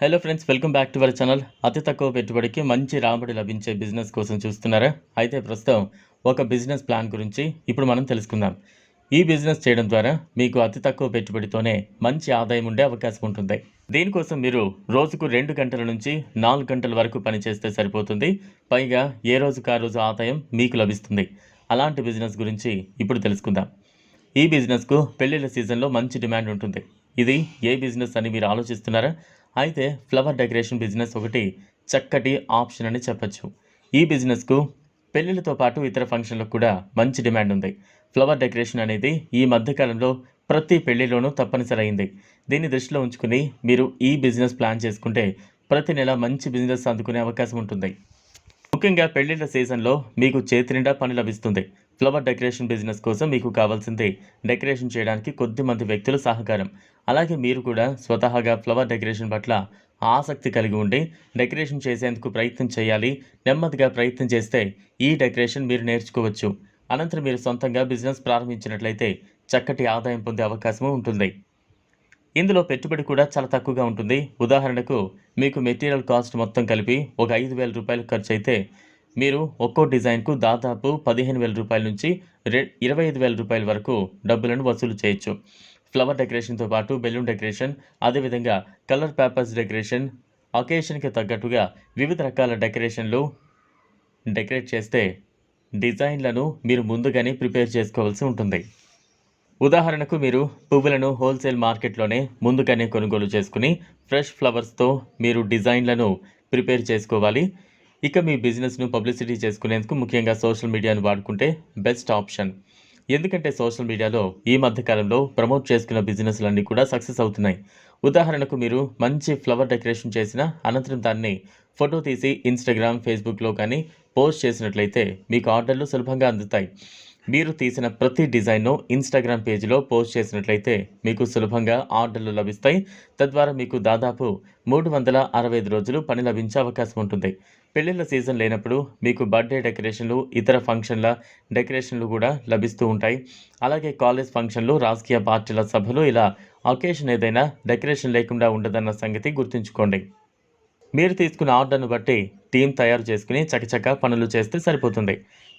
Hello friends welcome back to our channel అతి తక్కువ పెట్టుబడికి మంచి రాబడి లభించే బిజినెస్ కోసం చూస్తున్నారా? అయితే ప్రస్తుతం ఒక బిజినెస్ ప్లాన్ గురించి ఇప్పుడు మనం తెలుసుకుందాం. ఈ బిజినెస్ చేయడం ద్వారా మీకు అతి తక్కువ పెట్టుబడితోనే మంచి ఆదాయం ఉండే అవకాశం ఉంటుంది. దీనికోసం మీరు రోజుకు రెండు గంటల నుంచి నాలుగు గంటల వరకు పనిచేస్తే సరిపోతుంది. పైగా ఏ రోజుకు ఆ రోజు ఆదాయం మీకు లభిస్తుంది. అలాంటి బిజినెస్ గురించి ఇప్పుడు తెలుసుకుందాం. ఈ బిజినెస్కు పెళ్ళిళ్ళ సీజన్లో మంచి డిమాండ్ ఉంటుంది. ఇది ఏ బిజినెస్ అని మీరు ఆలోచిస్తున్నారా? అయితే ఫ్లవర్ డెకరేషన్ బిజినెస్ ఒకటి చక్కటి ఆప్షన్ అని చెప్పొచ్చు. ఈ బిజినెస్కు పెళ్ళిళ్ళతో పాటు ఇతర ఫంక్షన్లకు కూడా మంచి డిమాండ్ ఉంది. ఫ్లవర్ డెకరేషన్ అనేది ఈ మధ్యకాలంలో ప్రతి పెళ్ళిలోనూ తప్పనిసరి అయింది. దీన్ని దృష్టిలో ఉంచుకుని మీరు ఈ బిజినెస్ ప్లాన్ చేసుకుంటే ప్రతి నెల మంచి బిజినెస్ అందుకునే అవకాశం ఉంటుంది. ముఖ్యంగా పెళ్ళిళ్ళ సీజన్లో మీకు చేతి నిండా పని లభిస్తుంది. ఫ్లవర్ డెకరేషన్ బిజినెస్ కోసం మీకు కావాల్సింది. డెకరేషన్ చేయడానికి కొద్దిమంది వ్యక్తుల సహకారం. అలాగే మీరు కూడా స్వతహాగా ఫ్లవర్ డెకరేషన్ పట్ల ఆసక్తి కలిగి ఉండి డెకరేషన్ చేసేందుకు ప్రయత్నం చేయాలి. నెమ్మదిగా ప్రయత్నం చేస్తే ఈ డెకరేషన్ మీరు నేర్చుకోవచ్చు. అనంతరం మీరు సొంతంగా బిజినెస్ ప్రారంభించినట్లయితే చక్కటి ఆదాయం పొందే అవకాశం ఉంటుంది. ఇందులో పెట్టుబడి కూడా చాలా తక్కువగా ఉంటుంది. ఉదాహరణకు మీకు మెటీరియల్ కాస్ట్ మొత్తం కలిపి ఒక ఐదు వేల రూపాయలు ఖర్చు అయితే మీరు ఒక్కో డిజైన్కు దాదాపు పదిహేను వేల రూపాయల నుంచి రె ఇరవై ఐదు వేల రూపాయల వరకు డబ్బులను వసూలు చేయొచ్చు. ఫ్లవర్ డెకరేషన్తో పాటు బెలూన్ డెకరేషన్ అదేవిధంగా కలర్ పేపర్స్ డెకరేషన్ అకేషన్కి తగ్గట్టుగా వివిధ రకాల డెకరేషన్లు డెకరేట్ చేస్తే డిజైన్లను మీరు ముందుగానే ప్రిపేర్ చేసుకోవాల్సి ఉంటుంది. ఉదాహరణకు మీరు పువ్వులను హోల్సేల్ మార్కెట్లోనే ముందుగానే కొనుగోలు చేసుకుని ఫ్రెష్ ఫ్లవర్స్తో మీరు డిజైన్లను ప్రిపేర్ చేసుకోవాలి. ఇక మీ బిజినెస్ను పబ్లిసిటీ చేసుకునేందుకు ముఖ్యంగా సోషల్ మీడియాను వాడుకుంటే బెస్ట్ ఆప్షన్. ఎందుకంటే సోషల్ మీడియాలో ఈ మధ్యకాలంలో ప్రమోట్ చేసుకున్న బిజినెస్లన్నీ కూడా సక్సెస్ అవుతున్నాయి. ఉదాహరణకు మీరు మంచి ఫ్లవర్ డెకరేషన్ చేసిన అనంతరం దాన్ని ఫోటో తీసి ఇన్స్టాగ్రామ్ ఫేస్బుక్లో కానీ పోస్ట్ చేసినట్లయితే మీకు ఆర్డర్లు సులభంగా అందుతాయి. మీరు తీసిన ప్రతి డిజైన్ను ఇన్స్టాగ్రామ్ పేజీలో పోస్ట్ చేసినట్లయితే మీకు సులభంగా ఆర్డర్లు లభిస్తాయి. తద్వారా మీకు దాదాపు మూడు వందల అరవై ఐదు రోజులు పని లభించే అవకాశం ఉంటుంది. పెళ్ళిళ్ళ సీజన్ లేనప్పుడు మీకు బర్త్డే డెకరేషన్లు ఇతర ఫంక్షన్ల డెకరేషన్లు కూడా లభిస్తూ ఉంటాయి. అలాగే కాలేజ్ ఫంక్షన్లు రాజకీయ పార్టీల సభలు ఇలా అకేషన్ ఏదైనా డెకరేషన్ లేకుండా ఉండదన్న సంగతి గుర్తుంచుకోండి. మీరు తీసుకున్న ఆర్డర్ను బట్టి టీం తయారు చేసుకుని చకచకా పనులు చేస్తే సరిపోతుంది.